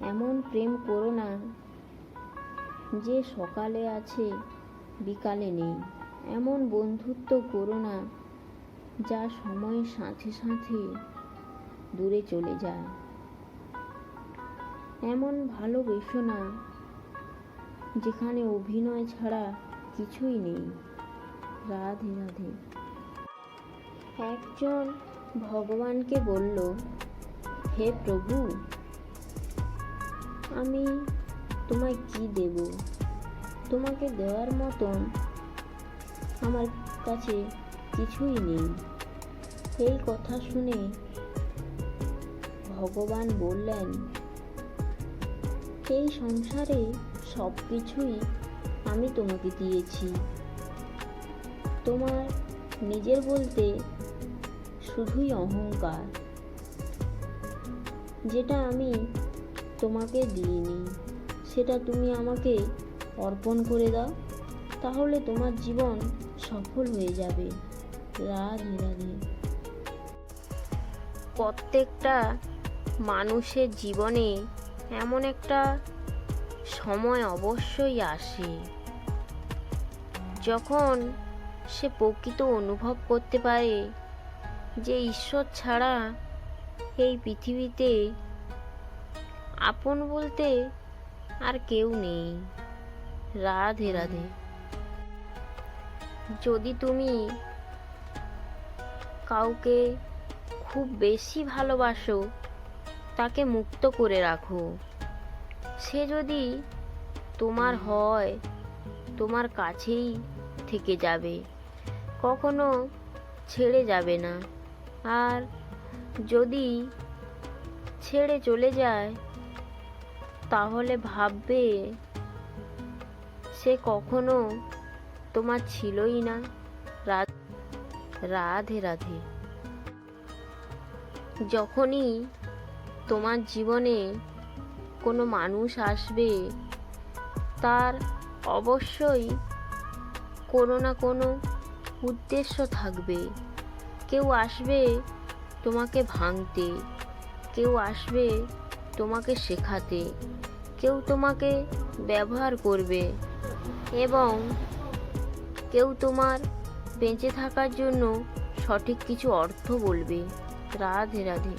এমন প্রেম করো না যে সকালে আছে, বিকালে নেই। এমন বন্ধুত্ব করো না যা সময়ের সাথে সাথে দূরে চলে যায়। এমন ভালোবেসো না যেখানে অভিনয় ছাড়া কিছুই নেই। রাধে রাধে। একজন ভগবানকে বলল, হে প্রভু আমি তোমায় কি দেব? তোমাকে দেওয়ার মতন আমার কাছে কিছুই নেই। এই কথা শুনে ভগবান বললেন, এই সংসারে সব কিছুই আমি তোমাকে দিয়েছি। তোমার নিজের বলতে শুধুই অহংকার, যেটা আমি তোমাকে দিইনি, সেটা তুমি আমাকে অর্পণ করে দাও, তাহলে তোমার জীবন সফল হয়ে যাবে। রাধে রাধে। প্রত্যেকটা মানুষের জীবনে এমন একটা সময় অবশ্যই আসে, যখন সে প্রকৃত অনুভব করতে পারে যে ঈশ্বর ছাড়া এই পৃথিবীতে আপন বলতে আর কেউ নেই। রাধে রাধে। যদি তুমি কাউকে খুব বেশি ভালোবাসো, তাকে মুক্ত করে রাখো। সে যদি তোমার হয়, তোমার কাছেই থেকে যাবে। কখনো ছেড়ে যাবে না। আর যদি ছেড়ে চলে যায় তাহলে ভাববে সে কখনো তোমার ছিলই না। রাধে রাধে। যখনই তোমার জীবনে কোনো মানুষ আসবে, তার অবশ্যই কোনো না কোনো উদ্দেশ্য থাকবে। কেউ আসবে তোমাকে ভাঙতে, কেউ আসবে তোমাকে শেখাতে। কেউ তোমাকে ব্যবহার করবে এবং কেউ তোমার বেঁচে থাকার জন্য সঠিক কিছু অর্থ বলবে। রাধে রাধে।